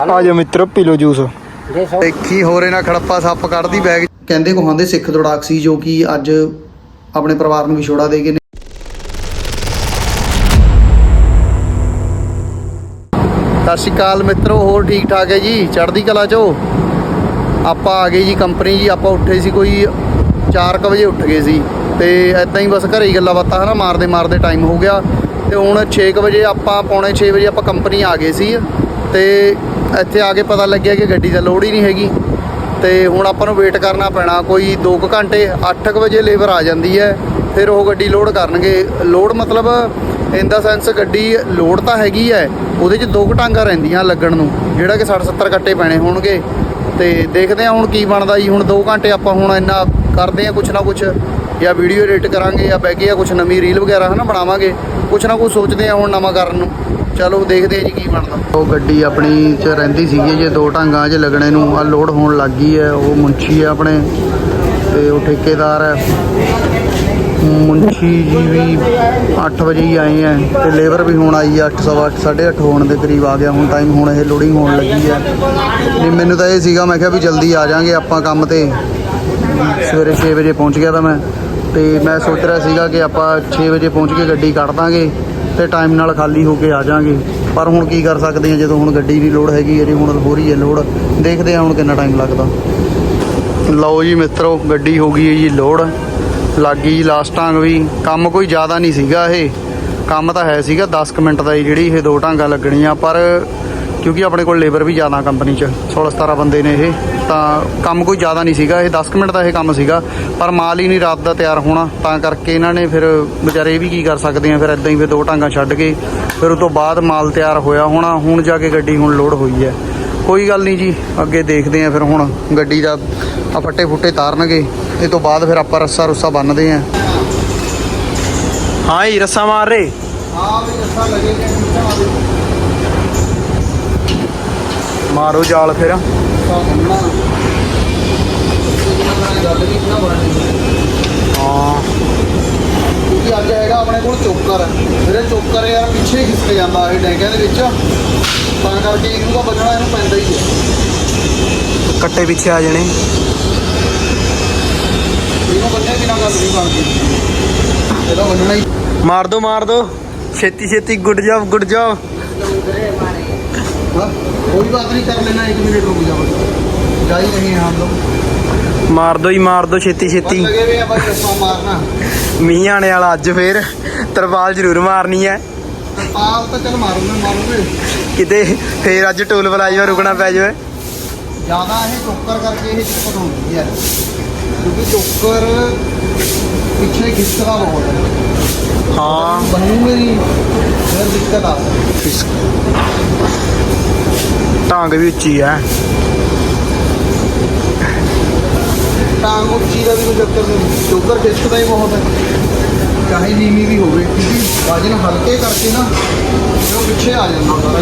ਆ ਜਾ ਮਿੱਤਰ, ਪੀ ਲੋ ਜੂਸ। ਦੇਖੀ ਹੋਰ ਇਹਨਾਂ ਖੜੱਪਾ ਸੱਪ ਕੱਢਦੀ ਬੈਗ ਕਹਿੰਦੇ ਕੋ ਸਿੱਖ ਦੌੜਾਕ ਸੀ, ਜੋ ਕਿ ਅੱਜ ਆਪਣੇ ਪਰਿਵਾਰ ਨੂੰ ਵਿਛੋੜਾ ਦੇ ਗਏ ਨੇ। ਸਤਿ ਸ਼੍ਰੀ ਅਕਾਲ ਮਿੱਤਰੋ, ਹੋਰ ਠੀਕ ਠਾਕ ਹੈ ਜੀ? ਚੜ੍ਹਦੀ ਕਲਾ ਚੋ? ਆਪਾਂ ਆ ਗਏ ਜੀ ਕੰਪਨੀ ਜੀ, ਆਪਾਂ ਉੱਠੇ ਸੀ ਕੋਈ 4:00 ਵਜੇ ਉੱਠ ਗਏ ਸੀ। ਤੇ ਐਦਾਂ ਹੀ ਬਸ ਘਰੇ ਹੀ ਗੱਲਾਂ ਬਾਤਾਂ ਹਨਾ, ਮਾਰਦੇ ਮਾਰਦੇ ਟਾਈਮ ਹੋ ਗਿਆ। ਤੇ ਹੁਣ 6:00 ਵਜੇ ਆਪਾਂ, ਪੌਣੇ 6 ਵਜੇ ਆਪਾਂ ਕੰਪਨੀ ਆ ਗਏ ਸੀ। ਤੇ ਇੱਥੇ ਆ ਕੇ ਪਤਾ ਲੱਗਿਆ ਕਿ ਗੱਡੀ ਦਾ ਲੋਡ ਹੀ ਨਹੀਂ ਹੈਗੀ। ਤੇ ਹੁਣ ਆਪਾਂ ਨੂੰ ਵੇਟ ਕਰਨਾ ਪੈਣਾ, ਕੋਈ 2 ਘੰਟੇ 8 ਵਜੇ ਲੇਬਰ ਆ ਜਾਂਦੀ ਹੈ। ਫਿਰ ਉਹ ਗੱਡੀ ਲੋਡ ਕਰਨਗੇ। ਲੋਡ ਮਤਲਬ ਇਨ ਦਾ ਸੈਂਸ ਗੱਡੀ ਲੋਡ ਤਾਂ ਹੈਗੀ ਹੈ, ਉਹਦੇ 'ਚ ਦੋ ਕੁ ਟਾਂਗਾਂ ਰਹਿੰਦੀਆਂ ਲੱਗਣ ਨੂੰ, ਜਿਹੜਾ ਕਿ 60 70 ਕੱਟੇ ਪੈਣੇ ਹੋਣਗੇ। ਤੇ ਦੇਖਦੇ ਆ ਹੁਣ ਕੀ ਬਣਦਾ ਜੀ। ਹੁਣ 2 ਘੰਟੇ ਆਪਾਂ ਹੁਣ ਇੰਨਾ ਕਰਦੇ ਆ ਕੁਛ ਨਾ ਕੁਛ, ਜਾਂ ਵੀਡੀਓ ਐਡਿਟ ਕਰਾਂਗੇ, ਜਾਂ ਬਹਿ ਕੇ ਜਾਂ ਕੁਛ ਨਵੀਂ ਰੀਲ ਵਗੈਰਾ ਹਨਾ ਬਣਾਵਾਂਗੇ। ਕੁਛ ਨਾ ਕੁਛ ਸੋਚਦੇ ਆ ਹੁਣ ਨਵਾਂ ਕਰਨ ਨੂੰ। ਚਲੋ ਦੇਖਦੇ ਆ ਜੀ ਕੀ ਬਣਦਾ। ਉਹ ਗੱਡੀ ਆਪਣੀ ਚ ਰਹਿੰਦੀ ਸੀਗੀ ਜੇ ਦੋ ਢਾਂਗਾਂ 'ਚ ਲੱਗਣੇ ਨੂੰ ਆ ਲੋਡ ਹੋਣ ਲੱਗ ਗਈ ਹੈ, ਉਹ ਮੁੰਸ਼ੀ ਹੈ ਆਪਣੇ, ਤੇ ਉਹ ਠੇਕੇਦਾਰ ਹੈ। ਮੁੰਸ਼ੀ ਜੀ ਵੀ 8 ਵਜੇ ਹੀ ਆਏ ਆ ਤੇ ਲੇਬਰ ਵੀ ਹੁਣ ਆਈ ਆ 8 ਸਵਾ 8 8:30 ਹੋਣ ਦੇ ਕਰੀਬ ਆ ਗਿਆ, ਹੁਣ ਟਾਈਮ ਹੁਣ ਇਹ ਲੋਡਿੰਗ ਹੋਣ ਲੱਗੀ ਆ ਨਹੀਂ, ਮੈਨੂੰ ਤਾਂ ਇਹ ਸੀਗਾ, ਮੈਂ ਕਿਹਾ ਵੀ ਜਲਦੀ ਆ ਜਾਾਂਗੇ ਆਪਾਂ ਕੰਮ ਤੇ। ਸਵੇਰੇ 6 ਵਜੇ ਪਹੁੰਚ ਗਿਆ ਤਾਂ ਮੈਂ, ਤੇ ਮੈਂ ਸੋਚ ਰਿਹਾ ਸੀਗਾ ਕਿ ਆਪਾਂ 6 ਵਜੇ ਪਹੁੰਚ ਕੇ ਗੱਡੀ ਕੱਢ ਦਾਂਗੇ। ਤੇ ਟਾਈਮ ਨਾਲ ਖਾਲੀ ਹੋ ਕੇ ਆ ਜਾਾਂਗੇ। ਪਰ ਹੁਣ ਕੀ ਕਰ ਸਕਦੇ ਆ, ਜਦੋਂ ਹੁਣ ਗੱਡੀ ਦੀ ਲੋੜ ਹੈਗੀ ਹੈ ਜੀ, ਹੁਣ ਹੋ ਰਹੀ ਹੈ ਲੋੜ। ਦੇਖਦੇ ਆ ਹੁਣ ਕਿੰਨਾ ਟਾਈਮ ਲੱਗਦਾ। ਲਓ ਜੀ ਮਿੱਤਰੋ, ਗੱਡੀ ਹੋ ਗਈ ਹੈ ਜੀ ਲੋਡ ਲੱਗ ਗਈ ਜੀ ਲਾਸਟ ਟਾਂਗ ਵੀ। ਕੰਮ ਕੋਈ ਜ਼ਿਆਦਾ ਨਹੀਂ ਸੀਗਾ ਇਹ। ਕੰਮ ਤਾਂ ਹੈ ਸੀਗਾ 10 ਕੁ ਮਿੰਟ ਦਾ ਹੀ ਜਿਹੜੀ ਇਹ ਦੋ ਟਾਂਗਾਂ ਲੱਗਣੀਆਂ। ਪਰ ਕਿਉਂਕਿ ਆਪਣੇ ਕੋਲ ਲੇਬਰ ਵੀ ਜ਼ਿਆਦਾ ਕੰਪਨੀ 'ਚ 16 17 ਬੰਦੇ ਨੇ ਇਹ ਤਾਂ ਕੰਮ ਕੋਈ ਜ਼ਿਆਦਾ ਨਹੀਂ ਸੀਗਾ ਇਹ 10 ਕੁ ਮਿੰਟ ਦਾ ਇਹ ਕੰਮ ਸੀਗਾ ਪਰ ਮਾਲ ਹੀ ਨਹੀਂ ਰਾਤ ਦਾ ਤਿਆਰ ਹੋਣਾ ਤਾਂ ਕਰਕੇ ਇਹਨਾਂ ਨੇ ਫਿਰ ਵਿਚਾਰੇ ਇਹ ਵੀ ਕੀ ਕਰ ਸਕਦੇ ਆ ਫਿਰ ਇਦਾਂ ਹੀ ਫਿਰ ਦੋ ਟਾਂਗਾਂ ਛੱਡ ਕੇ ਫਿਰ ਉਸ ਤੋਂ ਬਾਅਦ ਮਾਲ ਤਿਆਰ ਹੋਇਆ ਹੋਣਾ ਹੁਣ ਜਾ ਕੇ ਗੱਡੀ ਹੁਣ ਲੋਡ ਹੋਈ ਹੈ। ਕੋਈ ਗੱਲ ਨਹੀਂ ਜੀ ਅੱਗੇ ਦੇਖਦੇ ਆ ਫਿਰ ਹੁਣ ਗੱਡੀ ਦਾ ਆ ਫੱਟੇ ਫੁੱਟੇ ਤਾਰਨਗੇ ਇਹ ਤੋਂ ਬਾਅਦ ਫਿਰ ਆਪਾਂ ਰੱਸਾ ਰੁੱਸਾ ਬੰਨਦੇ ਆ। ਹਾਂ ਜੀ ਰੱਸਾ ਮਾਰ ਰੇ ਹਾਂ ਵੀ ਰੱਸਾ ਲੱਗੇਗਾ ਮਾਰੋ ਜਾਲ ਫਿਰ। ਹਾਂ। ਕਿਉਂਕਿ ਅੱਜ ਹੈਗਾ ਆਪਣੇ ਕੋਲ ਚੋਕਰ। ਮੇਰੇ ਚੋਕਰ ਯਾਰ ਪਿੱਛੇ ਖਿਸਕ ਜਾਂਦਾ ਇਹ ਡੈਂਗਿਆਂ ਦੇ ਵਿੱਚ। ਤਾਂ ਕਰਕੇ ਇਹਨੂੰ ਤਾਂ ਬਚਣਾ ਇਹਨੂੰ ਪੈਂਦਾ ਹੀ ਹੈ। ਕੱਟੇ ਪਿੱਛੇ ਆ ਜਾਣੇ। ਇਹਨੂੰ ਬੰਨੇ ਬਿਨਾ ਗੱਲ ਨਹੀਂ ਬਣਦੀ। ਇਹਦਾ ਬੰਨਣਾ ਹੀ। ਮਾਰ ਦੋ ਮਾਰ ਦੋ। ਛੇਤੀ ਛੇਤੀ ਗੁੱਡ ਜੌਬ ਗੁੱਡ ਜੌਬ। ਹਾਂ? ਕੋਈ ਬਾਤ ਨਹੀਂ ਕਰ ਲੈਣਾ 1 ਮਿੰਟ ਰੁਕ ਜਾ ਬਸ। ਜਾ ਹੀ ਰਹੇ ਹਾਂ ਲੋग ਮਾਰ ਦੋ ਹੀ ਮਾਰ ਦੋ ਛੇਤੀ ਛੇਤੀ। ਲਗੇ ਹੋਏ ਆ ਭਾਈ ਰੱਸਾ ਮਾਰਨਾ। ਮੀਂਹ ਆਣੇ ਵਾਲਾ ਅੱਜ ਫੇਰ। ਤਰਪਾਲ ਜ਼ਰੂਰ ਮਾਰਨੀ ਹੈ। ਪਾਲ ਤਾਂ ਚੱਲ ਮਾਰੂਗੇ ਮਾਰੂਗੇ। ਕਿਤੇ ਫੇਰ ਅੱਜ ਟੋਲ ਪਲਾਜ਼ਾ ਰੁਕਣਾ ਪੈ ਜਾਵੇ। ਜ਼ਿਆਦਾ ਇਹ ਚੋਕਰ ਕਰਕੇ ਇਹ ਦਿੱਕਤ ਹੁੰਦੀ ਹੈ। ਕਿਉਂਕਿ ਚੋਕਰ ਪਿੱਛੇ ਖਿਸਕਦਾ ਬਹੁਤ ਹੈ। ਹਾਂ। ਬਣੂਗੇ ਨਹੀਂ ਫਿਰ ਦਿੱਕਤ ਆ ਸਕਦੀ ਢੰਗ ਵੀ ਉੱਚੀ ਹੈ ਟਾਂਗ ਉੱਚੀ ਦਾ ਵੀ ਕੋਈ ਚੱਕਰ ਨਹੀਂ ਚੋਕਰ ਖਿਸਕਦਾ ਹੀ ਬਹੁਤ ਹੈ ਚਾਹੇ ਨੀਵੀਂ ਵੀ ਹੋਵੇ ਕਿਉਂਕਿ ਵਜਨ ਹਲਕੇ ਕਰਕੇ ਨਾ ਫਿਰ ਉਹ ਪਿੱਛੇ ਆ ਜਾਂਦਾ ਸਾਰਾ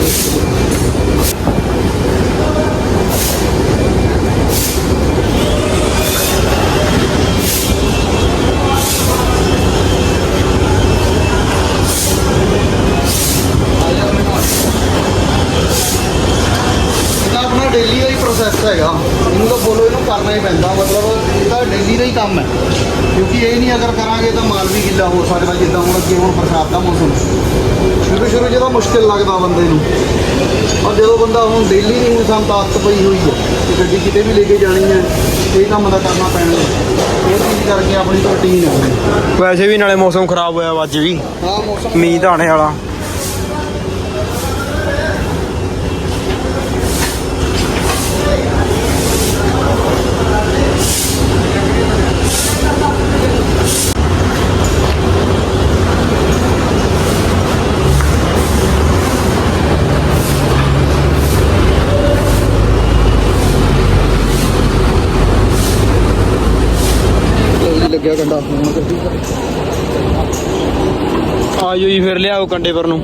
ਮੁਸ਼ਕਿਲ ਲੱਗਦਾ ਬੰਦੇ ਨੂੰ। ਔਰ ਜਦੋਂ ਬੰਦਾ ਹੁਣ ਡੇਲੀ ਦੀ ਹੁਣ ਸਾਨੂੰ ਤਾਂ ਆਦਤ ਪਈ ਹੋਈ ਹੈ ਕਿ ਗੱਡੀ ਕਿਤੇ ਵੀ ਲੈ ਕੇ ਜਾਣੀ ਹੈ ਇਹ ਕੰਮ ਦਾ ਕਰਨਾ ਪੈਣਾ ਇਹ ਚੀਜ਼ ਕਰਕੇ ਆਪਣੀ ਰੁਟੀਨ ਹੈ। ਵੈਸੇ ਵੀ ਨਾਲੇ ਮੌਸਮ ਖਰਾਬ ਹੋਇਆ ਅੱਜ ਵੀ। ਹਾਂ ਮੌਸਮ ਮੀਂਹ ਤਾਂ ਆਣੇ ਵਾਲਾ। ਲੱਗਿਆ ਕੰਡਾ। ਆਜੋ ਜੀ ਫਿਰ ਲਿਆਓ ਕੰਡੇ ਪਰ ਨੂੰ।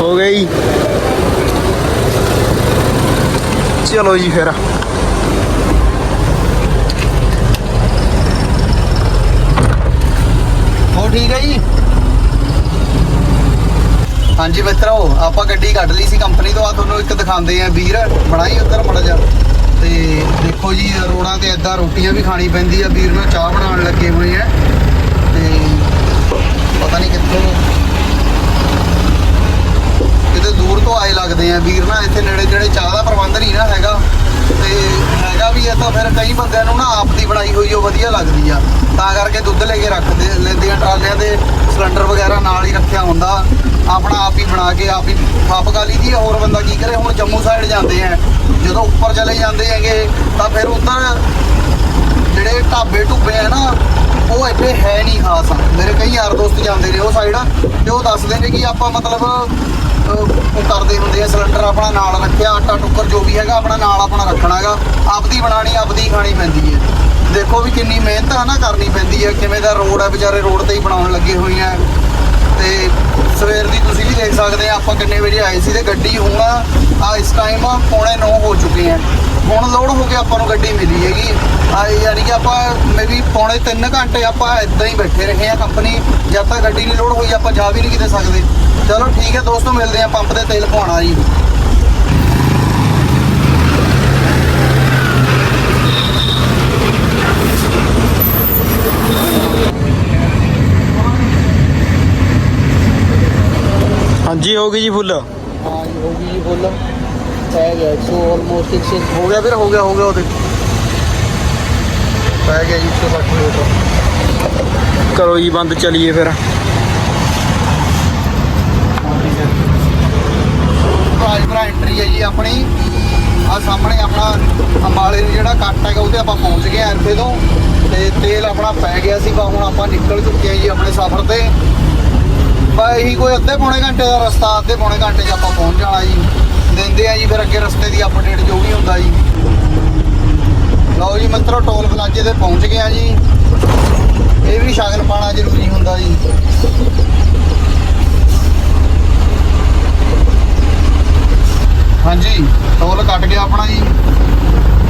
ਹੋ ਗਈ ਚਲੋ ਜੀ ਫਿਰ। ਹੋ ਠੀਕ ਹੈ ਜੀ? ਹਾਂਜੀ ਮਿੱਤਰੋ, ਆਪਾਂ ਗੱਡੀ ਕੱਢ ਲਈ ਸੀ ਕੰਪਨੀ ਤੋਂ। ਆ ਤੁਹਾਨੂੰ ਇੱਕ ਦਿਖਾਉਂਦੇ ਆ ਵੀਰ। ਬਣਾਈ ਉੱਧਰ ਮੜਾ ਜਾ ਤੇ ਦੇਖੋ ਜੀ ਰੋਡਾਂ ਤੇ ਏਦਾਂ ਰੋਟੀਆਂ ਵੀ ਖਾਣੀ ਪੈਂਦੀ ਆ। ਵੀਰ ਨੂੰ ਚਾਹ ਬਣਾਉਣ ਲੱਗੇ ਹੋਏ ਆ। ਤੇ ਪਤਾ ਨਹੀਂ ਕਿੱਥੋਂ ਕਿਤੇ ਦੂਰ ਤੋਂ ਆਏ ਲੱਗਦੇ ਆ। ਵੀਰ ਨਾ, ਇੱਥੇ ਨੇੜੇ ਜਿਹੜੇ ਚਾਹ ਦਾ ਪ੍ਰਬੰਧ ਨਹੀਂ ਨਾ ਹੈਗਾ। ਤੇ ਹੈਗਾ ਵੀ ਆ ਤਾਂ ਫਿਰ ਕਈ ਬੰਦਿਆਂ ਨੂੰ ਨਾ ਆਪ ਦੀ ਬਣਾਈ ਹੋਈ ਉਹ ਵਧੀਆ ਲੱਗਦੀ ਆ। ਤਾਂ ਕਰਕੇ ਦੁੱਧ ਲੈ ਕੇ ਰੱਖਦੇ ਲੈਂਦੇ ਆ ਟਰਾਲਿਆਂ ਦੇ ਸਿਲੰਡਰ ਵਗੈਰਾ ਨਾਲ ਹੀ ਰੱਖਿਆ ਹੁੰਦਾ। ਆਪਣਾ ਬਣਾ ਕੇ ਆਪ ਹੀ ਥਾਪ ਗਾ ਲਈ ਹੋਰ ਬੰਦਾ ਕੀ ਕਰੇ? ਹੁਣ ਜੰਮੂ ਸਾਈਡ ਜਾਂਦੇ ਆ। ਜਦੋਂ ਉੱਪਰ ਚਲੇ ਜਾਂਦੇ ਹੈਗੇ, ਤਾਂ ਫਿਰ ਉੱਧਰ ਜਿਹੜੇ ਢਾਬੇ ਢੁੱਬੇ ਆ ਨਾ, ਉਹ ਇੱਥੇ ਹੈ ਨਹੀਂ ਖਾਸ। ਮੇਰੇ ਕਈ ਯਾਰ ਦੋਸਤ ਜਾਂਦੇ ਨੇ ਉਹ ਸਾਈਡ ਤੇ ਉਹ ਦੱਸਦੇ ਨੇ ਕਿ ਆਪਾਂ ਮਤਲਬ ਉਹ ਕਰਦੇ ਹੁੰਦੇ ਆ ਸਿਲੰਡਰ ਆਪਣਾ ਨਾਲ ਰੱਖਿਆ, ਆਟਾ ਟੁੱਕਰ ਜੋ ਵੀ ਹੈਗਾ ਆਪਣਾ ਨਾਲ ਆਪਣਾ ਰੱਖਣਾ ਹੈਗਾ। ਆਪਦੀ ਬਣਾਣੀ ਆਪਦੀ ਖਾਣੀ ਪੈਂਦੀ ਹੈ। ਦੇਖੋ ਵੀ ਕਿੰਨੀ ਮਿਹਨਤ ਆ ਨਾ ਕਰਨੀ ਪੈਂਦੀ ਹੈ, ਕਿਵੇਂ ਦਾ ਰੋਡ ਹੈ ਵਿਚਾਰੇ ਰੋਡ ਤੇ ਹੀ ਬਣਾਉਣ ਲੱਗੇ ਹੋਏ ਆ। ਤੇ ਸਵੇਰ ਦੀ ਤੁਸੀਂ ਵੀ ਸਕਦੇ ਆ ਆਪਾਂ ਕਿੰਨੇ ਵਜੇ ਆਏ ਸੀ ਤੇ ਗੱਡੀ ਹੁਣ ਆ ਇਸ ਟਾਈਮ ਪੌਣੇ 9 ਹੋ ਚੁੱਕੇ ਆ। ਹੁਣ ਲੋਡ ਹੋ ਕੇ ਆਪਾਂ ਨੂੰ ਗੱਡੀ ਮਿਲੀ ਹੈਗੀ। ਆ ਯਾਨੀ ਕਿ ਆਪਾਂ ਮੇਬੀ ਪੌਣੇ 3 ਘੰਟੇ ਆਪਾਂ ਇਦਾਂ ਹੀ ਬੈਠੇ ਰਹੇ ਆ ਕੰਪਨੀ ਜਦ ਤੱਕ ਗੱਡੀ ਨਹੀਂ ਲੋਡ ਹੋਈ ਆਪਾਂ ਜਾ ਵੀ ਨਹੀਂ ਕਿਤੇ ਸਕਦੇ। ਚਲੋ ਠੀਕ ਹੈ ਦੋਸਤੋ, ਮਿਲਦੇ ਆ ਪੰਪ ਤੇ ਤੇਲ ਪਵਾਉਣਾ ਜੀ ਹਾਂਜੀ ਹੋ ਗਈ ਜੀ ਫੁੱਲ। ਹਾਂ ਜੀ ਹੋ ਗਈ ਜੀ ਬੋਲੋ ਪੈ ਗਿਆ 100 ਆਲਮੋਸਟ 100 ਹੋ ਗਿਆ ਫਿਰ ਹੋ ਗਿਆ ਹੋ ਗਿਆ ਉਹਦੇ। ਪੈ ਗਿਆ ਜੀ 160 ਲੀਟਰ ਕਰੋ ਜੀ ਬੰਦ ਚਲੀਏ ਫਿਰ। ਰਾਜਪੁਰਾ ਐਂਟਰੀ ਹੈ ਜੀ ਆਪਣੀ। ਆ ਸਾਹਮਣੇ ਆਪਣਾ ਅੰਬਾਲੇ ਨੂੰ ਜਿਹੜਾ ਕੱਟ ਹੈਗਾ ਉਹਤੇ ਆਪਾਂ ਪਹੁੰਚ ਗਏ ਇੱਥੇ ਤੋਂ। ਤੇ ਤੇਲ ਆਪਣਾ ਪੈ ਗਿਆ ਸੀ ਬਾ ਹੁਣ ਆਪਾਂ ਨਿਕਲ ਚੁੱਕੇ ਆ ਜੀ ਆਪਣੇ ਸਫ਼ਰ ਤੇ। ਬਾ ਇਹੀ ਕੋਈ ਅੱਧੇ ਪੌਣੇ ਘੰਟੇ ਦਾ ਰਸਤਾ, ਅੱਧੇ ਪੌਣੇ ਘੰਟੇ 'ਚ ਆਪਾਂ ਪਹੁੰਚ ਜਾਣਾ ਜੀ। ਦਿੰਦੇ ਆ ਜੀ ਫਿਰ ਅੱਗੇ ਰਸਤੇ ਦੀ ਅਪਡੇਟ ਜੋ ਵੀ ਹੁੰਦਾ ਜੀ। ਲਓ ਜੀ ਮਿੱਤਰੋ, ਟੋਲ ਪਲਾਜ਼ੇ ਤੇ ਪਹੁੰਚ ਗਏ ਆ ਜੀ। ਇਹ ਵੀ ਸ਼ਗਨ ਪਾਣਾ ਜ਼ਰੂਰੀ ਹੁੰਦਾ ਜੀ। ਹਾਂਜੀ, ਟੋਲ ਕੱਟ ਗਿਆ ਆਪਣਾ ਜੀ।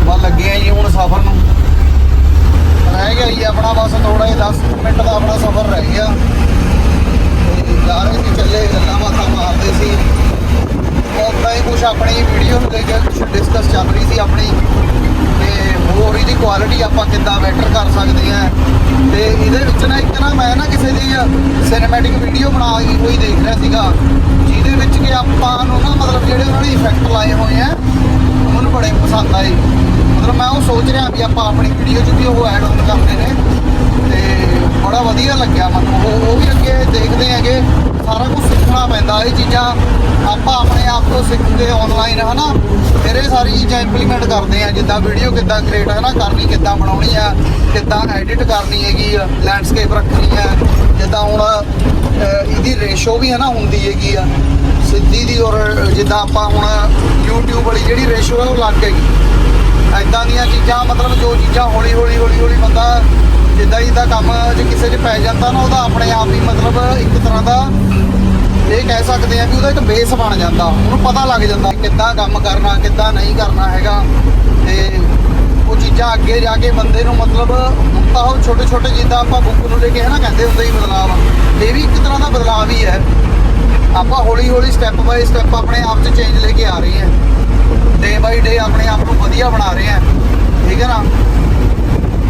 ਬਸ ਲੱਗੇ ਆ ਜੀ ਹੁਣ ਸਫ਼ਰ ਨੂੰ। ਰਹਿ ਗਿਆ ਜੀ ਆਪਣਾ ਬਸ ਥੋੜਾ ਜਿਹਾ 10 ਮਿੰਟ ਦਾ ਆਪਣਾ ਸਫ਼ਰ ਰਹਿ ਗਿਆ। ਤੇ ਜਾ ਚੱਲੇ ਗੱਲਾਂ ਬਾਤਾਂ ਮਾਰਦੇ ਸੀ ਉਦਾਂ ਹੀ ਕੁਝ ਆਪਣੀ ਵੀਡੀਓ ਨੂੰ ਲੈ ਕੇ ਕੁਝ ਡਿਸਕਸ ਚੱਲ ਰਹੀ ਸੀ ਆਪਣੀ। ਤੇ ਹੋਰ ਇਹਦੀ ਕੁਆਲਿਟੀ ਆਪਾਂ ਕਿੱਦਾਂ ਬੈਟਰ ਕਰ ਸਕਦੇ ਆ ਤੇ ਇਹਦੇ ਵਿੱਚ ਨਾ ਇੱਕ ਨਾ ਮੈਂ ਨਾ ਕਿਸੇ ਦੀ ਸਿਨੇਮੈਟਿਕ ਵੀਡੀਓ ਬਣਾਈ ਹੋਈ ਦੇਖ ਰਿਹਾ ਸੀਗਾ। ਜਿਹਦੇ ਵਿੱਚ ਕਿ ਆਪਾਂ ਨੂੰ ਨਾ ਮਤਲਬ ਜਿਹੜੇ ਉਹਨਾਂ ਨੇ ਇਫੈਕਟ ਲਾਏ ਹੋਏ ਆ ਮੈਨੂੰ ਬੜੇ ਪਸੰਦ ਆਏ। ਮਤਲਬ ਮੈਂ ਉਹ ਸੋਚ ਰਿਹਾ ਵੀ ਆਪਾਂ ਆਪਣੀ ਵੀਡੀਓ 'ਚ ਵੀ ਉਹ ਐਡ ਆਨ ਕਰਦੇ ਨੇ। ਤੇ ਬੜਾ ਵਧੀਆ ਲੱਗਿਆ ਮੈਨੂੰ। ਉਹ ਉਹ ਵੀ ਅੱਗੇ ਦੇਖਦੇ ਹੈਗੇ, ਸਾਰਾ ਕੁਝ ਸਿੱਖਣਾ ਪੈਂਦਾ, ਇਹ ਚੀਜ਼ਾਂ ਆਪਾਂ ਆਪਣੇ ਆਪ ਤੋਂ ਸਿੱਖ ਕੇ ਆਨਲਾਈਨ ਹਨਾ? ਫਿਰ ਇਹ ਸਾਰੀ ਚੀਜ਼ਾਂ ਇੰਪਲੀਮੈਂਟ ਕਰਦੇ ਆ, ਜਿੱਦਾਂ ਵੀਡੀਓ ਕਿੱਦਾਂ ਕ੍ਰੀਏਟ ਹੈ ਨਾ ਕਰਨੀ ਕਿੱਦਾਂ ਬਣਾਉਣੀ ਆ, ਕਿੱਦਾਂ ਐਡਿਟ ਕਰਨੀ ਹੈਗੀ ਆ ਲੈਂਡਸਕੇਪ ਰੱਖਣੀ ਆ, ਜਿੱਦਾਂ ਹੁਣ ਇਹਦੀ ਰੇਸ਼ੋ ਵੀ ਹੈ ਨਾ ਹੁੰਦੀ ਹੈਗੀ ਆ। ਸਿੱਧੀ ਦੀ ਔਰ ਜਿੱਦਾਂ ਆਪਾਂ ਹੁਣ YouTube ਵਾਲੀ ਜਿਹੜੀ ਰੇਸ਼ੋ ਹੈ ਉਹ ਲੱਗ ਹੈਗੀ। ਐਦਾਂ ਦੀਆਂ ਚੀਜ਼ਾਂ, ਮਤਲਬ ਜੋ ਚੀਜ਼ਾਂ ਹੌਲੀ ਹੌਲੀ ਹੌਲੀ ਹੌਲੀ ਬੰਦਾ ਜਿੱਦਾਂ ਜਿੱਦਾਂ ਕੰਮ ਜੇ ਕਿਸੇ 'ਚ ਪੈ ਜਾਂਦਾ ਨਾ, ਉਹਦਾ ਆਪਣੇ ਆਪ ਹੀ ਮਤਲਬ ਇੱਕ ਤਰ੍ਹਾਂ ਦਾ ਇਹ ਕਹਿ ਸਕਦੇ ਆ ਵੀ ਉਹਦਾ ਇੱਕ ਬੇਸ ਬਣ ਜਾਂਦਾ। ਉਹਨੂੰ ਪਤਾ ਲੱਗ ਜਾਂਦਾ ਕਿੱਦਾਂ ਕੰਮ ਕਰਨਾ, ਕਿੱਦਾਂ ਨਹੀਂ ਕਰਨਾ ਹੈਗਾ। ਤੇ ਉਹ ਚੀਜ਼ਾਂ ਅੱਗੇ ਜਾ ਕੇ ਬੰਦੇ ਨੂੰ ਮਤਲਬ ਤਾਂ ਉਹ ਛੋਟੇ ਛੋਟੇ ਜਿੱਦਾਂ ਆਪਾਂ ਬੁੱਕ ਨੂੰ ਲੈ ਕੇ ਹੈ ਨਾ ਕਹਿੰਦੇ ਹੁੰਦੇ ਹੀ ਬਦਲਾਵ। ਇਹ ਵੀ ਇੱਕ ਤਰ੍ਹਾਂ ਦਾ ਬਦਲਾਵ ਹੀ ਹੈ। ਆਪਾਂ ਹੌਲੀ ਹੌਲੀ ਸਟੈਪ ਬਾਈ ਸਟੈਪ ਆਪਣੇ ਆਪ 'ਚ ਚੇਂਜ ਲੈ ਕੇ ਆ ਰਹੇ ਹਾਂ। ਡੇ ਬਾਈ ਡੇ ਆਪਣੇ ਆਪ ਨੂੰ ਵਧੀਆ ਬਣਾ ਰਹੇ ਹਾਂ। ਠੀਕ ਹੈ ਨਾ?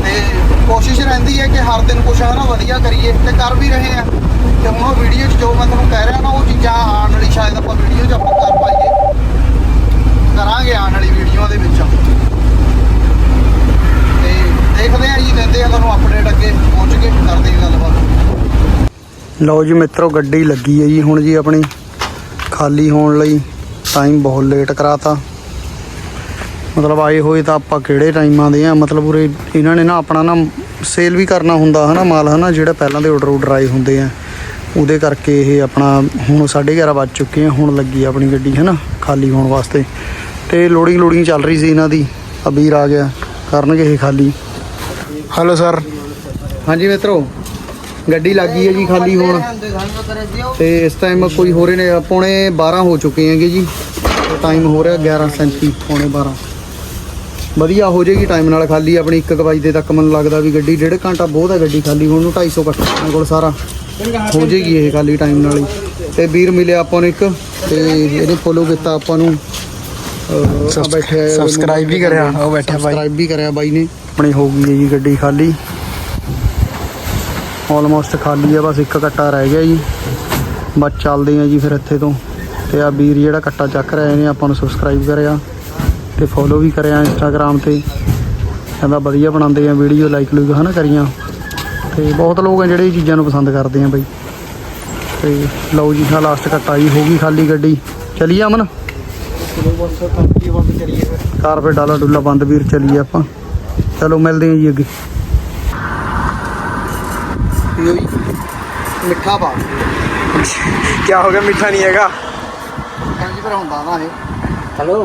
ਤੇ ਕੋਸ਼ਿਸ਼ ਰਹਿੰਦੀ ਹੈ ਕਿ ਹਰ ਦਿਨ ਕੁਛ ਹੈ ਨਾ ਵਧੀਆ ਕਰੀਏ ਤੇ ਕਰ ਵੀ ਰਹੇ ਆ ਤੇ ਹੁਣ ਉਹ ਵੀਡੀਓ 'ਚ ਜੋ ਮੈਂ ਤੁਹਾਨੂੰ ਕਹਿ ਰਿਹਾ ਨਾ, ਉਹ ਚੀਜ਼ਾਂ ਆਉਣ ਵਾਲੀ ਸ਼ਾਇਦ ਆਪਾਂ ਵੀਡੀਓ 'ਚ ਆਪਾਂ ਕਰ ਪਾਈਏ। ਕਰਾਂਗੇ ਆਉਣ ਵਾਲੀ ਵੀਡੀਓ ਦੇ ਵਿੱਚ। ਤੇ ਦੇਖਦੇ ਹਾਂ ਜੀ ਦਿੰਦੇ ਆ ਤੁਹਾਨੂੰ ਅਪਡੇਟ ਅੱਗੇ ਪਹੁੰਚ ਕੇ ਕਰਦੇ ਹਾਂ ਗੱਲਬਾਤ। ਲਓ ਜੀ ਮਿੱਤਰੋ, ਗੱਡੀ ਲੱਗੀ ਹੈ ਜੀ। ਹੁਣ ਜੀ ਆਪਣੀ ਖਾਲੀ ਹੋਣ ਲਈ ਟਾਈਮ ਬਹੁਤ ਲੇਟ ਕਰਾਤਾ। ਮਤਲਬ ਆਏ ਹੋਏ ਤਾਂ ਆਪਾਂ ਕਿਹੜੇ ਟਾਈਮਾਂ ਦੇ ਆ? ਮਤਲਬ ਉਰੇ ਇਹਨਾਂ ਨੇ ਨਾ ਆਪਣਾ ਨਾ ਸੇਲ ਵੀ ਕਰਨਾ ਹੁੰਦਾ ਹਨਾ ਮਾਲ ਹਨਾ ਜਿਹੜਾ ਪਹਿਲਾਂ ਦੇ ਆਰਡਰ ਆਰਡਰ ਆਏ ਹੁੰਦੇ ਆ। ਉਹਦੇ ਕਰਕੇ ਇਹ ਆਪਣਾ ਹੁਣ 11:30 ਵੱਜ ਚੁੱਕੇ ਆ ਹੁਣ ਲੱਗੀ ਆਪਣੀ ਗੱਡੀ ਹਨਾ ਖਾਲੀ ਹੋਣ ਵਾਸਤੇ। ਤੇ ਲੋਡਿੰਗ ਲੋਡਿੰਗ ਚੱਲ ਰਹੀ ਸੀ ਇਹਨਾਂ ਦੀ ਅਬੀਰ ਆ ਗਿਆ ਕਰਨਗੇ ਇਹ ਖਾਲੀ। ਹਲੋ ਸਰ ਹਾਂਜੀ ਮਿੱਤਰੋ ਗੱਡੀ ਲੱਗੀ ਹੈ ਜੀ ਖਾਲੀ ਹੋਣ। ਤੇ ਇਸ ਟਾਈਮ ਕੋਈ ਹੋ ਰਹੇ ਨੇ ਪੌਣੇ 12 ਹੋ ਚੁੱਕੇ ਹੈਗੇ ਜੀ। ਟਾਈਮ ਹੋ ਰਿਹਾ 11:37 ਪੌਣੇ 12 ਵਧੀਆ ਹੋ ਜਾਏਗੀ ਟਾਈਮ ਨਾਲ ਖਾਲੀ ਆਪਣੀ 1 ਵਜੇ ਤੱਕ ਮੈਨੂੰ ਲੱਗਦਾ ਵੀ ਗੱਡੀ ਡੇਢ ਘੰਟਾ ਬਹੁਤ ਹੈ ਗੱਡੀ ਖਾਲੀ ਹੋਣ ਨੂੰ 250 ਕੱਟ ਆਪਣੇ ਕੋਲ ਸਾਰਾ। ਹੋ ਜੇਗੀ ਇਹ ਖਾਲੀ ਟਾਈਮ ਨਾਲ ਹੀ। ਤੇ ਵੀਰ ਮਿਲਿਆ ਆਪਾਂ ਨੂੰ ਇੱਕ ਤੇ ਇਹਨੇ ਫੋਲੋ ਕੀਤਾ ਆਪਾਂ ਨੂੰ। ਬੈਠੇ Subscribe ਵੀ ਕਰਿਆ, ਉਹ ਬੈਠਾ ਬਾਈ। Subscribe ਵੀ ਕਰਿਆ ਬਾਈ ਨੇ। ਆਪਣੀ ਹੋ ਗਈ ਜੀ ਗੱਡੀ ਖਾਲੀ। ਆਲਮੋਸਟ ਖਾਲੀ ਆ ਬਸ ਇੱਕ ਕੱਟਾ ਰਹਿ ਗਿਆ ਜੀ। ਬਸ ਚੱਲਦੇ ਆ ਜੀ ਫਿਰ ਇੱਥੇ ਤੋਂ। ਤੇ ਆ ਵੀਰ ਜਿਹੜਾ ਕੱਟਾ ਚੱਕ ਰਿਹਾ ਇਹਨੇ ਆਪਾਂ ਨੂੰ ਸਬਸਕ੍ਰਾਈਬ ਕਰਿਆ। ਤੇ ਫੋਲੋ ਵੀ ਕਰਿਆ ਇੰਸਟਾਗ੍ਰam ਤੇ। ਕਹਿੰਦਾ ਵਧੀਆ ਬਣਾਉਂਦੇ ਆ ਵੀਡੀਓ ਲਾਈਕ ਲੂਕ ਹਨਾ ਕਰੀਆਂ। ਤੇ ਬਹੁਤ ਲੋਕ ਆ ਜਿਹੜੇ ਇਹ ਚੀਜ਼ਾਂ ਨੂੰ ਪਸੰਦ ਕਰਦੇ ਆ ਬਈ। ਤੇ ਲਓ ਜੀ ਆ ਲਾਸਟ ਕੱਟਾ ਜੀ ਹੋ ਗਈ ਖਾਲੀ ਗੱਡੀ। ਚਲੀਏ ਅਮਨ? ਚਲੋ ਫਿਰ ਕਾਰ ਫੇ ਡਾਲਾ ਡੁੱਲਾ ਬੰਦ ਵੀਰ ਚਲੀਏ ਆਪਾਂ। ਚਲੋ ਮਿਲਦੇ ਹਾਂ ਜੀ ਅੱਗੇ। ਮਿੱਠਾ ਪਾ। ਕੀ ਹੋ ਗਿਆ ਮਿੱਠਾ ਨਹੀਂ ਹੈਗਾ? ਹਾਂਜੀ ਪਰ ਹੁੰਦਾ ਨਾ ਇਹ हेलो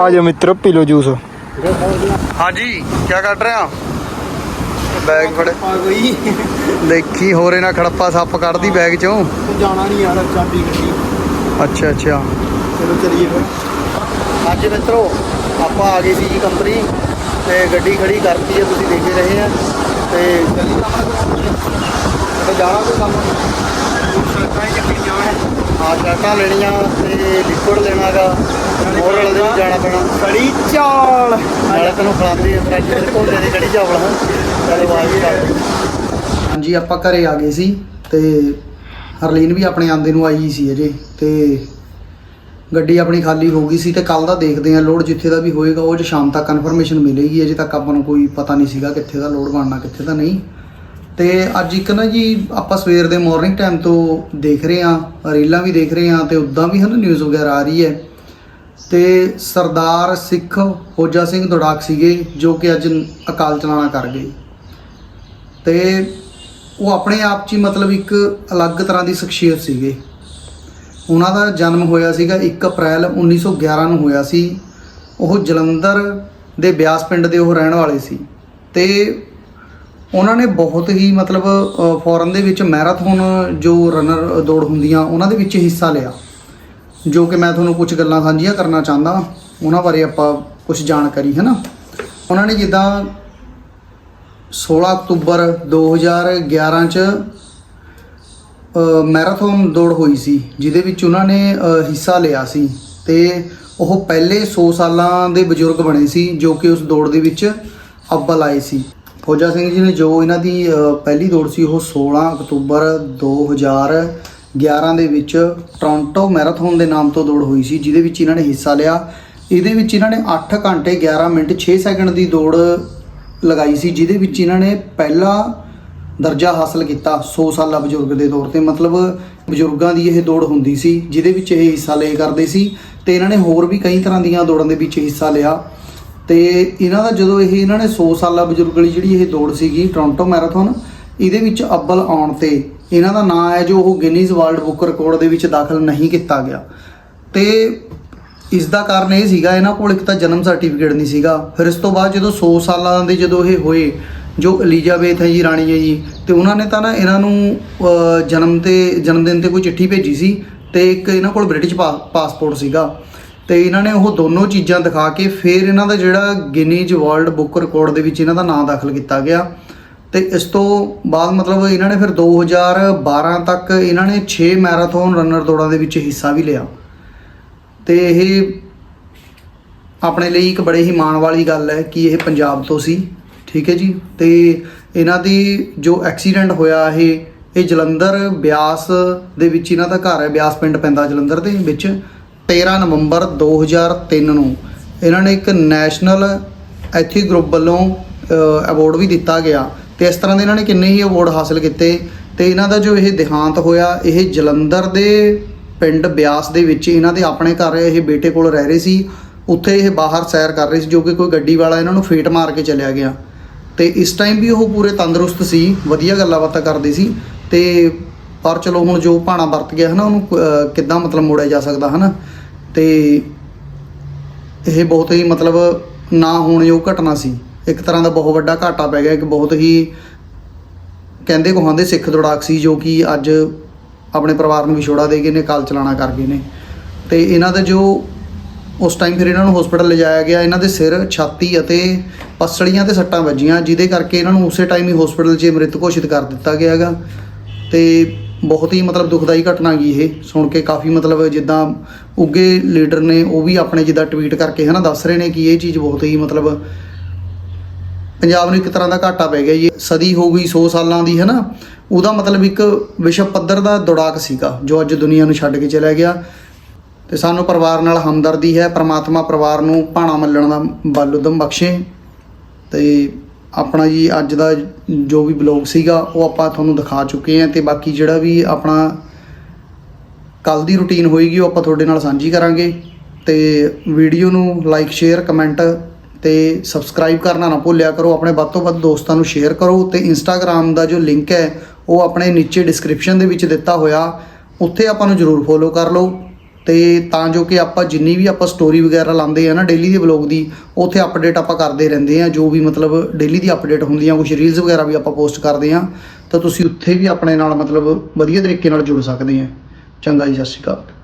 ਆ ਜਾਓ ਮਿੱਤਰੋ ਪੀ ਲਓ ਜੂਸ। ਹਾਂਜੀ ਕੀ ਕੱਢ ਰਿਹਾ ਬੈਗ ਫੜ। ਆ ਗਈ ਦੇਖੀ ਹੋਰੇ ਨਾ ਖੜੱਪਾ ਸੱਪ ਕੱਢਦੀ ਬੈਗ ਚੋਂ। ਜਾਣਾ ਨਹੀਂ ਯਾਰ ਚਾਬੀ ਗੱਡੀ ਅੱਛਾ ਅੱਛਾ। ਚਲੋ ਚਲੀਏ ਫਿਰ। ਅੱਜ ਮਿੱਤਰੋ ਆਪਾਂ ਆ ਗਏ ਸੀ ਜੀ ਕੰਪਨੀ ਤੇ ਗੱਡੀ ਖੜੀ ਕਰਤੀ ਹੈ ਤੁਸੀਂ ਦੇਖ ਰਹੇ ਆ। ਤੇ ਤੇ ਜਾਣਾ ਕੋਈ ਕੰਮ? ਸਰਕਾਰ ਹੀ ਚੱਕੀ ਜਾਣਾ ਆ ਸ਼ਰਟਾਂ ਲੈਣੀਆਂ ਤੇ ਲਿਕਵਿਡ ਲੈਣਾਗਾ। ਹੋਰ ਵਾਲੇ ਦੇ ਵੀ ਜਾਣਾ ਪੈਣਾ। ਕੜੀ ਚਾਲ। ਨਾਲੇ ਤੈਨੂੰ ਖਿਲਾਉਂਦੀ ਅੰਦਰ ਅੱਜ ਤੇਰੇ ਕੋਲ ਦੇ ਕੜੀ ਚਾਵਲ ਹਾਂ ਚਲੋ ਆਵਾਜ਼ ਕਰ ਹਾਂਜੀ ਆਪਾਂ ਘਰੇ ਆ ਗਏ ਸੀ ਤੇ ਹਰਲੀਨ ਵੀ ਆਪਣੇ ਆਂਦੇ ਨੂੰ ਆਈ ਸੀ ਅਜੇ ਤੇ ਗੱਡੀ ਆਪਣੀ ਖਾਲੀ ਹੋ ਗਈ ਸੀ ਤੇ ਕੱਲ ਦਾ ਦੇਖਦੇ ਆ ਲੋਡ ਜਿੱਥੇ ਦਾ ਵੀ ਹੋਏਗਾ ਉਹ 'ਚ ਸ਼ਾਮ ਤੱਕ ਕਨਫਰਮੇਸ਼ਨ ਮਿਲੇਗੀ। ਅਜੇ ਤੱਕ ਆਪਾਂ ਨੂੰ ਕੋਈ ਪਤਾ ਨਹੀਂ ਸੀਗਾ ਕਿੱਥੇ ਦਾ ਲੋਡ ਬਣਨਾ ਕਿੱਥੇ ਦਾ ਨਹੀਂ। ਤੇ ਅੱਜ ਇੱਕ ਨਾ ਜੀ ਆਪਾਂ ਸਵੇਰ ਦੇ ਮਾਰਨਿੰਗ ਟਾਈਮ ਤੋਂ ਦੇਖ ਰਹੇ ਆ ਰੀਲਾਂ ਵੀ ਦੇਖ ਰਹੇ ਆ ਤੇ ਉਦਾਂ ਵੀ ਹਨ ਨਿਊਜ਼ ਵਗੈਰਾ ਆ ਰਹੀ ਹੈ। ਤੇ ਸਰਦਾਰ ਸਿੱਖ ਫੌਜਾ ਸਿੰਘ ਦੁੜਾਕ ਸੀਗੇ, ਜੋ ਕਿ ਅੱਜ ਅਕਾਲ ਚਲਾਣਾ ਕਰ ਗਏ। ਤੇ ਉਹ ਆਪਣੇ ਆਪ 'ਚ ਹੀ ਮਤਲਬ ਇੱਕ ਅਲੱਗ ਤਰ੍ਹਾਂ ਦੀ ਸ਼ਖਸੀਅਤ ਸੀਗੇ। ਉਹਨਾਂ ਦਾ ਜਨਮ ਹੋਇਆ ਸੀਗਾ 1 ਅਪ੍ਰੈਲ 1911 ਨੂੰ ਹੋਇਆ ਸੀ। ਉਹ ਜਲੰਧਰ ਦੇ ਬਿਆਸ ਪਿੰਡ ਦੇ ਉਹ ਰਹਿਣ ਵਾਲੇ ਸੀ। ਤੇ ਉਹਨਾਂ ਨੇ ਬਹੁਤ ਹੀ ਮਤਲਬ ਫੋਰਨ ਦੇ ਵਿੱਚ ਮੈਰਾਥਨ ਜੋ ਰਨਰ ਦੌੜ ਹੁੰਦੀਆਂ, ਉਹਨਾਂ ਦੇ ਵਿੱਚ ਹਿੱਸਾ ਲਿਆ। ਜੋ ਕਿ ਮੈਂ ਤੁਹਾਨੂੰ ਕੁਝ ਗੱਲਾਂ ਸਾਂਝੀਆਂ ਕਰਨਾ ਚਾਹੁੰਦਾ ਉਹਨਾਂ ਬਾਰੇ ਆਪਾਂ ਕੁਝ ਜਾਣਕਾਰੀ ਹੈ ਨਾ? ਉਹਨਾਂ ਨੇ ਜਿੱਦਾਂ 16 ਅਕਤੂਬਰ 2011 ਚ ਅ, ਮੈਰਾਥਨ ਦੌੜ ਹੋਈ ਸੀ ਜਿਹਦੇ ਵਿੱਚ ਉਹਨਾਂ ਨੇ ਹਿੱਸਾ ਲਿਆ ਸੀ ਤੇ ਉਹ ਪਹਿਲੇ 100 ਸਾਲਾਂ ਦੇ ਬਜ਼ੁਰਗ ਬਣੇ ਸੀ ਜੋ ਕਿ ਉਸ ਦੌੜ ਦੇ ਵਿੱਚ ਅੱਵਲ ਆਏ ਸੀ। ਫੌਜਾ ਸਿੰਘ ਜੀ ਨੇ ਜੋ ਇਹਨਾਂ ਦੀ ਪਹਿਲੀ ਦੌੜ ਸੀ ਉਹ 16 ਅਕਤੂਬਰ 2011 ਦੇ ਵਿੱਚ ਟੋਰਾਂਟੋ ਮੈਰਾਥਨ ਦੇ ਨਾਮ ਤੋਂ ਦੌੜ ਹੋਈ ਸੀ, ਜਿਹਦੇ ਵਿੱਚ ਇਹਨਾਂ ਨੇ ਹਿੱਸਾ ਲਿਆ। ਇਹਦੇ ਵਿੱਚ ਇਹਨਾਂ ਨੇ 8 ਘੰਟੇ 11 ਮਿੰਟ 6 ਸੈਕਿੰਡ ਦੀ ਦੌੜ ਲਗਾਈ ਸੀ, ਜਿਹਦੇ ਵਿੱਚ ਇਹਨਾਂ ਨੇ ਪਹਿਲਾ ਦਰਜਾ ਹਾਸਲ ਕੀਤਾ 100 ਸਾਲਾ ਬਜ਼ੁਰਗ ਦੇ ਤੌਰ ਤੇ। ਮਤਲਬ ਬਜ਼ੁਰਗਾਂ ਦੀ ਇਹ ਦੌੜ ਹੁੰਦੀ ਸੀ, ਜਿਹਦੇ ਵਿੱਚ ਇਹ ਹਿੱਸਾ ਲਿਆ ਕਰਦੇ ਸੀ ਤੇ ਇਹਨਾਂ ਨੇ ਹੋਰ ਵੀ ਕਈ ਤਰ੍ਹਾਂ ਦੀਆਂ ਦੌੜਾਂ ਦੇ ਵਿੱਚ ਹਿੱਸਾ ਲਿਆ। ਤੇ ਇਹਨਾਂ ਦਾ ਜਦੋਂ ਇਹ ਇਹਨਾਂ ਨੇ 100 ਸਾਲਾ ਬਜ਼ੁਰਗ ਵਾਲੀ ਜਿਹੜੀ ਇਹ ਦੌੜ ਸੀਗੀ ਟੋਰਾਂਟੋ ਮੈਰਾਥਨ ਇਹਦੇ ਵਿੱਚ ਅੱਵਲ ਆਉਣ ਤੇ ਇਹਨਾਂ ਦਾ ਨਾਂ ਹੈ ਜੋ ਉਹ ਗਿਨੀਜ਼ ਵਰਲਡ ਬੁੱਕ ਰਿਕਾਰਡ ਦੇ ਵਿੱਚ ਦਾਖਲ ਨਹੀਂ ਕੀਤਾ ਗਿਆ। ਤੇ ਇਸ ਦਾ ਕਾਰਨ ਇਹ ਸੀਗਾ, ਇਹਨਾਂ ਕੋਲ ਇੱਕ ਤਾਂ ਜਨਮ ਸਰਟੀਫਿਕੇਟ ਨਹੀਂ ਸੀਗਾ। ਫਿਰ ਇਸ ਤੋਂ ਬਾਅਦ ਜਦੋਂ 100 ਸਾਲਾਂ ਦੇ ਜਦੋਂ ਇਹ ਹੋਏ, ਜੋ ਐਲਿਜ਼ਾਬੇਥ ਹੈ ਜੀ, ਰਾਣੀ ਹੈ ਜੀ, ਤੇ ਉਹਨਾਂ ਨੇ ਤਾਂ ਨਾ ਇਹਨਾਂ ਨੂੰ ਜਨਮ ਤੇ, ਜਨਮ ਦਿਨ ਤੇ ਕੋਈ ਚਿੱਠੀ ਭੇਜੀ ਸੀ ਤੇ ਇੱਕ ਇਹਨਾਂ ਕੋਲ ਬ੍ਰਿਟਿਸ਼ ਪਾ- ਪਾਸਪੋਰਟ ਸੀਗਾ। ਤੇ ਇਹਨਾਂ ਨੇ ਉਹ ਦੋਨੋਂ ਚੀਜ਼ਾਂ ਦਿਖਾ ਕੇ ਫਿਰ ਇਹਨਾਂ ਦਾ ਜਿਹੜਾ ਗਿਨੀਜ਼ ਵਰਲਡ ਬੁੱਕ ਰਿਕਾਰਡ ਦੇ ਵਿੱਚ ਇਹਨਾਂ ਦਾ ਨਾਮ ਦਾਖਲ ਕੀਤਾ ਗਿਆ। ਤੇ ਇਸ ਤੋਂ ਬਾਅਦ ਮਤਲਬ ਇਹਨਾਂ ਨੇ ਫਿਰ 2012 ਤੱਕ ਇਹਨਾਂ ਨੇ 6 ਮੈਰਾਥਨ ਰਨਰ ਦੌੜਾਂ ਦੇ ਵਿੱਚ ਹਿੱਸਾ ਵੀ ਲਿਆ। ਤੇ ਇਹ ਆਪਣੇ ਲਈ ਇੱਕ ਬੜੇ ਹੀ ਮਾਣ ਵਾਲੀ ਗੱਲ ਹੈ ਕਿ ਇਹ ਪੰਜਾਬ ਤੋਂ ਸੀ, ਠੀਕ ਹੈ ਜੀ? ਤੇ ਇਹਨਾਂ ਦੀ ਜੋ ਐਕਸੀਡੈਂਟ ਹੋਇਆ ਇਹ ਇਹ ਜਲੰਧਰ ਬਿਆਸ ਦੇ ਵਿੱਚ ਇਹਨਾਂ ਦਾ ਘਰ ਹੈ, ਬਿਆਸ ਪਿੰਡ ਪੈਂਦਾ ਜਲੰਧਰ ਦੇ ਵਿੱਚ 13 ਨਵੰਬਰ 2003 ਨੂੰ ਇਹਨਾਂ ਨੇ ਇੱਕ ਨੈਸ਼ਨਲ ਐਥੀ ਗਰੁੱਪ ਵੱਲੋਂ ਅਵਾਰਡ ਵੀ ਦਿੱਤਾ ਗਿਆ। ਤੇ ਇਸ ਤਰ੍ਹਾਂ ਦੇ ਇਹਨਾਂ ਨੇ ਕਿੰਨੇ ਹੀ ਅਵਾਰਡ ਹਾਸਲ ਕੀਤੇ ਤੇ ਇਹਨਾਂ ਦਾ ਜੋ ਇਹ ਦੇਹਾਂਤ ਹੋਇਆ, ਇਹ ਜਲੰਧਰ ਦੇ ਪਿੰਡ ਬਿਆਸ ਦੇ ਵਿੱਚ ਇਹਨਾਂ ਦੇ ਆਪਣੇ ਘਰ ਇਹ ਬੇਟੇ ਕੋਲ ਰਹਿ ਰਹੇ ਸੀ। ਉੱਥੇ ਇਹ ਬਾਹਰ ਸੈਰ ਕਰ ਰਹੇ ਸੀ, ਜੋ ਕਿ ਕੋਈ ਗੱਡੀ ਵਾਲਾ ਇਹਨਾਂ ਨੂੰ ਫੇਟ ਮਾਰ ਕੇ ਚਲਿਆ ਗਿਆ। ਤੇ ਇਸ ਟਾਈਮ ਵੀ ਉਹ ਪੂਰੇ ਤੰਦਰੁਸਤ ਸੀ, ਵਧੀਆ ਗੱਲਾਂ ਬਾਤਾਂ ਕਰਦੇ ਸੀ। ਤੇ ਪਰ ਚਲੋ ਹੁਣ ਜੋ ਭਾਣਾ ਵਰਤ ਗਿਆ ਹਨਾ, ਉਹਨੂੰ ਕਿੱਦਾਂ ਮਤਲਬ ਮੋੜਿਆ ਜਾ ਸਕਦਾ ਹਨਾ? ਤੇ ਇਹ ਬਹੁਤ ਹੀ ਮਤਲਬ ਨਾ ਹੋਣਯੋਗ ਘਟਨਾ ਸੀ। ਇੱਕ ਤਰ੍ਹਾਂ ਦਾ ਬਹੁਤ ਵੱਡਾ ਘਾਟਾ ਪੈ ਗਿਆ, ਇੱਕ ਬਹੁਤ ਹੀ ਕਹਿੰਦੇ ਕੋਹਾਂ ਦੇ ਸਿੱਖ ਦੌੜਾਕ ਸੀ ਜੋ ਕਿ ਅੱਜ ਆਪਣੇ ਪਰਿਵਾਰ ਨੂੰ ਵਿਛੋੜਾ ਦੇ ਗਏ ਨੇ ਕਾਲ ਚਲਾਣਾ ਕਰ ਗਏ ਨੇ। ਤੇ ਇਹਨਾਂ ਦਾ ਜੋ ਉਸ ਟਾਈਮ ਫਿਰ ਇਹਨਾਂ ਨੂੰ ਹਸਪੀਟਲ ਲਿਜਾਇਆ ਗਿਆ, ਇਹਨਾਂ ਦੇ ਸਿਰ ਛਾਤੀ ਅਤੇ ਪਸਲੀਆਂ ਤੇ ਸੱਟਾਂ ਵੱਜੀਆਂ, ਜਿਹਦੇ ਕਰਕੇ ਇਹਨਾਂ ਨੂੰ ਉਸੇ ਟਾਈਮ ਹੀ ਹਸਪੀਟਲ 'ਚ ਮ੍ਰਿਤ ਘੋਸ਼ਿਤ ਕਰ ਦਿੱਤਾ ਗਿਆ ਹੈਗਾ। ਤੇ ਬਹੁਤ ਹੀ ਮਤਲਬ ਦੁਖਦਾਈ ਘਟਨਾ ਗਈ ਇਹ, ਸੁਣ ਕੇ ਕਾਫੀ ਮਤਲਬ ਜਿੱਦਾਂ ਉੱਗੇ ਲੀਡਰ ਨੇ ਉਹ ਵੀ ਆਪਣੇ ਜਿੱਦਾਂ ਟਵੀਟ ਕਰਕੇ ਹਨਾ ਦੱਸ ਰਹੇ ਨੇ ਕਿ ਇਹ ਚੀਜ਼ ਬਹੁਤ ਹੀ ਮਤਲਬ ਪੰਜਾਬ ਨੂੰ ਇੱਕ ਤਰ੍ਹਾਂ ਦਾ ਘਾਟਾ ਪੈ ਗਿਆ ਜੀ। ਸਦੀ ਹੋ ਗਈ 100 ਸਾਲਾਂ ਦੀ, ਹੈ ਨਾ? ਉਹਦਾ ਮਤਲਬ ਇੱਕ ਵਿਸ਼ਵ ਪੱਧਰ ਦਾ ਦੌੜਾਕ ਸੀਗਾ, ਜੋ ਅੱਜ ਦੁਨੀਆ ਨੂੰ ਛੱਡ ਕੇ ਚਲਾ ਗਿਆ। ਤੇ ਸਾਨੂੰ ਪਰਿਵਾਰ ਨਾਲ ਹਮਦਰਦੀ ਹੈ, ਪ੍ਰਮਾਤਮਾ ਪਰਿਵਾਰ ਨੂੰ ਭਾਣਾ ਮੱਲਣ ਦਾ ਬਲ ਉਦਮ ਬਖਸ਼ੇ। ਤੇ ਆਪਣਾ ਜੀ, ਅੱਜ ਦਾ ਜੋ ਵੀ ਬਲੌਗ ਸੀਗਾ, ਉਹ ਆਪਾਂ ਤੁਹਾਨੂੰ ਦਿਖਾ ਚੁੱਕੇ ਹਾਂ। ਤੇ ਬਾਕੀ ਜਿਹੜਾ ਵੀ ਆਪਣਾ ਕੱਲ ਦੀ ਰੁਟੀਨ ਹੋਏਗੀ, ਉਹ ਆਪਾਂ ਤੁਹਾਡੇ ਨਾਲ ਸਾਂਝੀ ਕਰਾਂਗੇ। ਤੇ ਵੀਡੀਓ ਨੂੰ ਲਾਈਕ ਸ਼ੇਅਰ ਕਮੈਂਟ ਤੇ ਸਬਸਕ੍ਰਾਈਬ ਕਰਨਾ ਨਾ ਭੁੱਲਿਆ ਕਰੋ। ਆਪਣੇ ਵੱਧ ਤੋਂ ਵੱਧ ਦੋਸਤਾਂ ਨੂੰ ਸ਼ੇਅਰ ਕਰੋ ਤੇ ਇੰਸਟਾਗ੍ਰam ਦਾ ਜੋ ਲਿੰਕ ਹੈ, ਉਹ ਆਪਣੇ ਨੀਚੇ ਡਿਸਕ੍ਰਿਪਸ਼ਨ ਦੇ ਵਿੱਚ ਦਿੱਤਾ ਹੋਇਆ। ਉੱਥੇ ਆਪਾਂ ਨੂੰ ਜਰੂਰ ਫੋਲੋ ਕਰ ਲਓ। ਤੇ ਤਾਂ ਜੋ ਕਿ ਆਪਾਂ ਜਿੰਨੀ ਵੀ ਆਪਾਂ ਸਟੋਰੀ ਵਗੈਰਾ ਲਾਉਂਦੇ ਆ ਨਾ ਡੇਲੀ ਦੇ ਵਲੌਗ ਦੀ, ਉੱਥੇ ਅਪਡੇਟ ਆਪਾਂ ਕਰਦੇ ਰਹਿੰਦੇ ਆ। ਜੋ ਵੀ ਮਤਲਬ ਡੇਲੀ ਦੀ ਅਪਡੇਟ ਹੁੰਦੀਆਂ ਕੁਝ ਰੀਲਸ ਵਗੈਰਾ ਵੀ ਆਪਾਂ ਪੋਸਟ ਕਰਦੇ ਆ। ਤਾਂ ਤੁਸੀਂ ਉੱਥੇ ਵੀ ਆਪਣੇ ਨਾਲ ਮਤਲਬ ਵਧੀਆ ਤਰੀਕੇ ਨਾਲ ਜੁੜ ਸਕਦੇ ਆ। ਚੰਗਾ ਜੀ, ਸਤਿ ਸ਼੍ਰੀ ਅਕਾਲ।